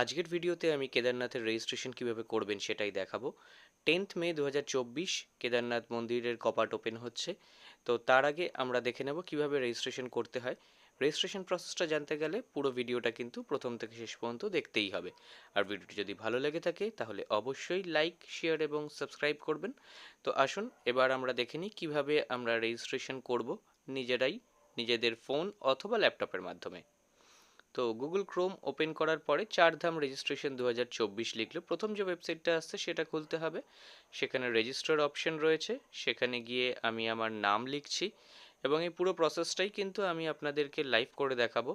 আজকের ভিডিওতে আমি কেদারনাথের রেজিস্ট্রেশন কীভাবে করবেন সেটাই দেখাবো। টেন্থ মে দু হাজার চব্বিশ কেদারনাথ মন্দিরের কপাট ওপেন হচ্ছে। তো তার আগে আমরা দেখে নেব কীভাবে রেজিস্ট্রেশন করতে হয়। রেজিস্ট্রেশন প্রসেসটা জানতে গেলে পুরো ভিডিওটা কিন্তু প্রথম থেকে শেষ পর্যন্ত দেখতেই হবে। আর ভিডিওটি যদি ভালো লেগে থাকে, তাহলে অবশ্যই লাইক শেয়ার এবং সাবস্ক্রাইব করবেন। তো আসুন, এবার আমরা দেখে নিই কীভাবে আমরা রেজিস্ট্রেশন করব নিজেরাই, নিজেদের ফোন অথবা ল্যাপটপের মাধ্যমে। তো গুগল ক্রোম ওপেন করার পরে চারধাম রেজিস্ট্রেশন দু হাজার চব্বিশ লিখলে। প্রথম যে ওয়েবসাইটটা আসছে সেটা খুলতে হবে। সেখানে রেজিস্টার অপশন রয়েছে। সেখানে গিয়ে আমি আমার নাম লিখছি এবং এই পুরো প্রসেসটাই কিন্তু আমি আপনাদেরকে লাইভ করে দেখাবো।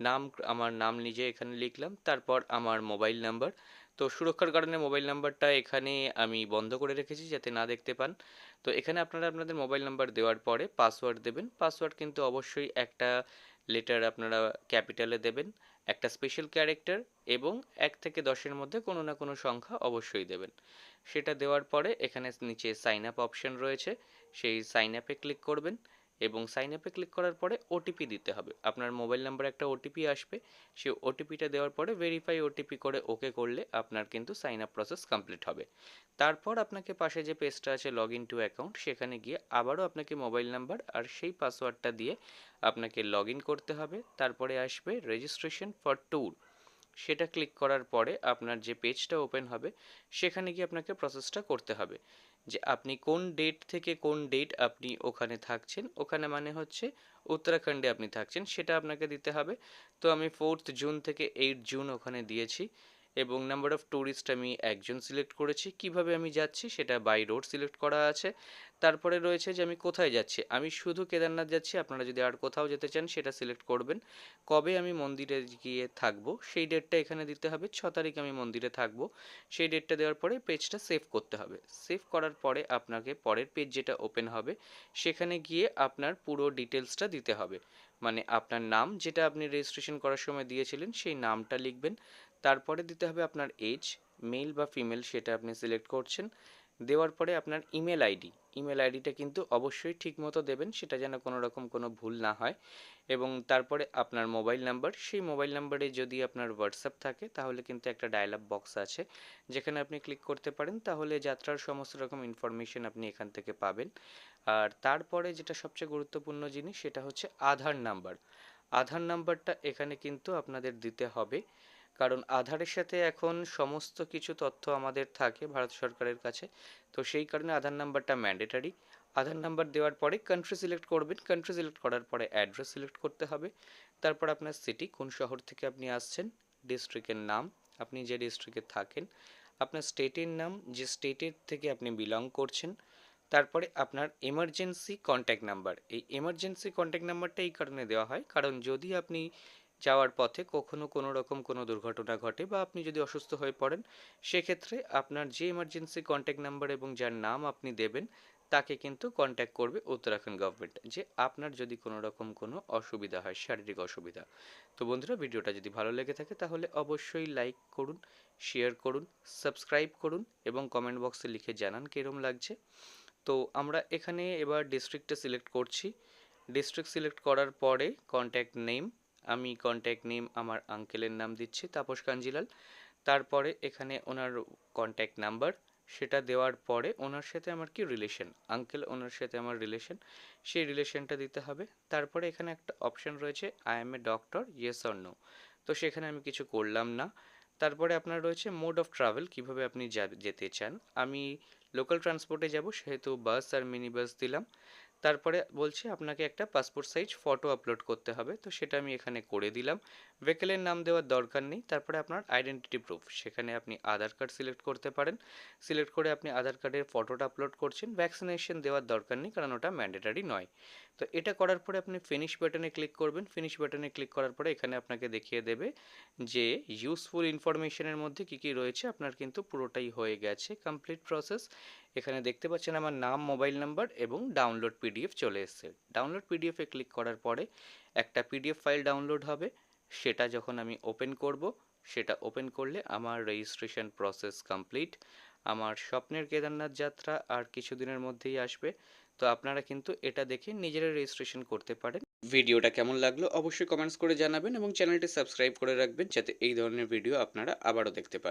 নাম, আমার নাম নিজে এখানে লিখলাম, তারপর আমার মোবাইল নাম্বার তো সুরক্ষার কারণে মোবাইল নাম্বারটা এখানে আমি বন্ধ করে রেখেছি যাতে না দেখতে পান। তো এখানে আপনারা আপনাদের মোবাইল নাম্বার দেওয়ার পরে পাসওয়ার্ড দেবেন। পাসওয়ার্ড কিন্তু অবশ্যই একটা লেটার আপনারা ক্যাপিটালে দেবেন, একটা স্পেশাল ক্যারেক্টার এবং এক থেকে দশের মধ্যে কোনো না কোনো সংখ্যা অবশ্যই দেবেন। সেটা দেওয়ার পরে এখানে নিচে সাইন আপ অপশন রয়েছে, সেই সাইন আপে ক্লিক করবেন। এবং সাইন আপে ক্লিক করার পরে ওটিপি দিতে হবে। আপনার মোবাইল নাম্বার একটা ওটিপি আসবে। সেই ওটিপিটা দেওয়ার পরে ভেরিফাই ওটিপি করে ওকে করলে আপনার কিন্তু সাইন আপ প্রসেস কমপ্লিট হবে। তারপর আপনাকে পাশে যে পেজটা আছে লগ ইন টু অ্যাকাউন্ট সেখানে গিয়ে আবারও আপনাকে মোবাইল নাম্বার আর সেই পাসওয়ার্ডটা দিয়ে আপনাকে লগ ইন করতে হবে। তারপরে আসবে রেজিস্ট্রেশন ফর ট্যুর সেটা ক্লিক করার পরে আপনার যে পেজটা ওপেন হবে, সেখানে গিয়ে আপনাকে প্রসেসটা করতে হবে। যে আপনি কোন ডেট থেকে কোন ডেট আপনি ওখানে থাকছেন, ওখানে মানে হচ্ছে উত্তরাখণ্ডে আপনি থাকছেন, সেটা আপনাকে দিতে হবে। তো আমি ফোর্থ জুন থেকে এইট জুন ওখানে দিয়েছি এবং নাম্বার অফ ট্যুরিস্ট আমি একজন সিলেক্ট করেছি। কীভাবে আমি যাচ্ছি সেটা বাই রোড সিলেক্ট করা আছে। তারপরে রয়েছে যে আমি কোথায় যাচ্ছি? আমি শুধু কেদারনাথ যাচ্ছি, আপনারা যদি আর কোথাও যেতে চান সেটা সিলেক্ট করবেন। কবে আমি মন্দিরে গিয়ে থাকব? সেই ডেটটা এখানে দিতে হবে, ছ তারিখ আমি মন্দিরে থাকব। সেই ডেটটা দেওয়ার পরে পেজটা সেভ করতে হবে। সেভ করার পরে আপনাকে পরের পেজ যেটা ওপেন হবে, সেখানে গিয়ে আপনার পুরো ডিটেলসটা দিতে হবে। মানে আপনার নাম যেটা আপনি রেজিস্ট্রেশন করার সময় দিয়েছিলেন, সেই নামটা লিখবেন। তারপরে দিতে হবে আপনার এজ, মেল বা ফিমেল সেটা আপনি সিলেক্ট করছেন। দেওয়ার পরে আপনার ইমেল আইডি ইমেল আইডিটা কিন্তু অবশ্যই ঠিক মতো দেবেন, সেটা যেন কোনো রকম কোনো ভুল না হয়। এবং তারপরে আপনার মোবাইল নাম্বার সেই মোবাইল নাম্বারে যদি আপনার হোয়াটসঅ্যাপ থাকে, তাহলে কিন্তু একটা ডায়াল আপ বক্স আছে। যেখানে আপনি ক্লিক করতে পারেন, তাহলে যাত্রার সমস্ত রকম ইনফরমেশন আপনি এখান থেকে পাবেন। আর তারপরে যেটা সবচেয়ে গুরুত্বপূর্ণ জিনিস, সেটা হচ্ছে আধার নাম্বার আধার নাম্বারটা এখানে কিন্তু আপনাদের দিতে হবে। কারণ আধারের সাথে এখন সমস্ত কিছু তথ্য আমাদের থাকে ভারত সরকারের কাছে। তো সেই কারণে আধার নাম্বারটা ম্যান্ডেটারি আধার নাম্বার দেওয়ার পরে কান্ট্রি সিলেক্ট করবেন। কান্ট্রি সিলেক্ট করার পরে অ্যাড্রেস সিলেক্ট করতে হবে। তারপর আপনার সিটি কোন শহর থেকে আপনি আসছেন ডিস্ট্রিক্টের নাম, আপনি যে ডিস্ট্রিক্টে থাকেন, আপনার স্টেটের নাম, যে স্টেটের থেকে আপনি বিলং করছেন, তারপরে আপনার এমার্জেন্সি কন্ট্যাক্ট নাম্বার এই এমার্জেন্সি কন্ট্যাক্ট নাম্বারটা এই কারণে দেওয়া হয়। কারণ যদি আপনি যাওয়ার পথে কখনো কোনো রকম কোনো দুর্ঘটনা ঘটে বা আপনি যদি অসুস্থ হয়ে পড়েন, সেক্ষেত্রে আপনার যে এমার্জেন্সি কন্ট্যাক্ট নাম্বার এবং যার নাম আপনি দেবেন, তাকে কিন্তু কন্ট্যাক্ট করবে উত্তরাখণ্ড গভর্নমেন্ট যে আপনার যদি কোনো রকম কোনো অসুবিধা হয়, শারীরিক অসুবিধা। তো বন্ধুরা, ভিডিওটা যদি ভালো লেগে থাকে, তাহলে অবশ্যই লাইক করুন শেয়ার করুন সাবস্ক্রাইব করুন এবং কমেন্ট বক্সে লিখে জানান কীরম লাগছে। তো আমরা এখানে এবার ডিস্ট্রিক্টটা সিলেক্ট করছি। ডিস্ট্রিক্ট সিলেক্ট করার পরে কন্ট্যাক্ট নেম আমি কন্ট্যাক্ট নেম আমার আঙ্কেলের নাম দিচ্ছি, তাপস কাঞ্জিলাল। তারপরে এখানে ওনার কন্ট্যাক্ট নাম্বার সেটা দেওয়ার পরে ওনার সাথে আমার কি রিলেশন আঙ্কেল ওনার সাথে আমার রিলেশন সেই রিলেশনটা দিতে হবে। তারপরে এখানে একটা অপশন রয়েছে I am a doctor yes or no তো সেখানে আমি কিছু করলাম না। তারপরে আপনার রয়েছে মোড অফ ট্রাভেল কীভাবে আপনি যেতে চান। আমি লোকাল ট্রান্সপোর্টে যাব, সেহেতু বাস আর মিনি বাস দিলাম। তারপরে বলছে আপনাকে একটা পাসপোর্ট সাইজ ফটো আপলোড করতে হবে। তো সেটা আমি এখানে করে দিলাম। ভেকেলের নাম দেওয়ার দরকার নেই। তারপরে আপনার আইডেন্টিটি প্রুফ সেখানে আপনি আধার কার্ড সিলেক্ট করতে পারেন। সিলেক্ট করে আপনি আধার কার্ডের ফটোটা আপলোড করছেন। ভ্যাকসিনেশন দেওয়ার দরকার নেই, কারণ ওটা ম্যান্ডেটারি নয়। তো এটা করার পরে আপনি ফিনিশ বাটনে ক্লিক করবেন। ফিনিশ বাটনে ক্লিক করার পরে এখানে আপনাকে দেখিয়ে দেবে যে ইউজফুল ইনফরমেশনের মধ্যে কী কী রয়েছে। আপনার কিন্তু পুরোটাই হয়ে গেছে। কমপ্লিট প্রসেস এখানে দেখতে পাচ্ছেন আমার নাম মোবাইল নাম্বার এবং ডাউনলোড পিডিএফ চলে এসছে। ডাউনলোড পিডিএফে ক্লিক করার পরে একটা পিডিএফ ফাইল ডাউনলোড হবে। সেটা যখন আমি ওপেন করব, সেটা ওপেন করলে আমার রেজিস্ট্রেশন প্রসেস কমপ্লিট আমার স্বপ্নের কেদারনাথ যাত্রা আর কিছুদিনের মধ্যেই আসবে। তো আপনারা কিন্তু এটা দেখে নিজেরা রেজিস্ট্রেশন করতে পারেন। ভিডিওটা কেমন লাগল অবশ্যই কমেন্টস করে জানাবেন এবং চ্যানেলটি সাবস্ক্রাইব করে রাখবেন যাতে এই ধরনের ভিডিও আপনারা আবারও দেখতে পান।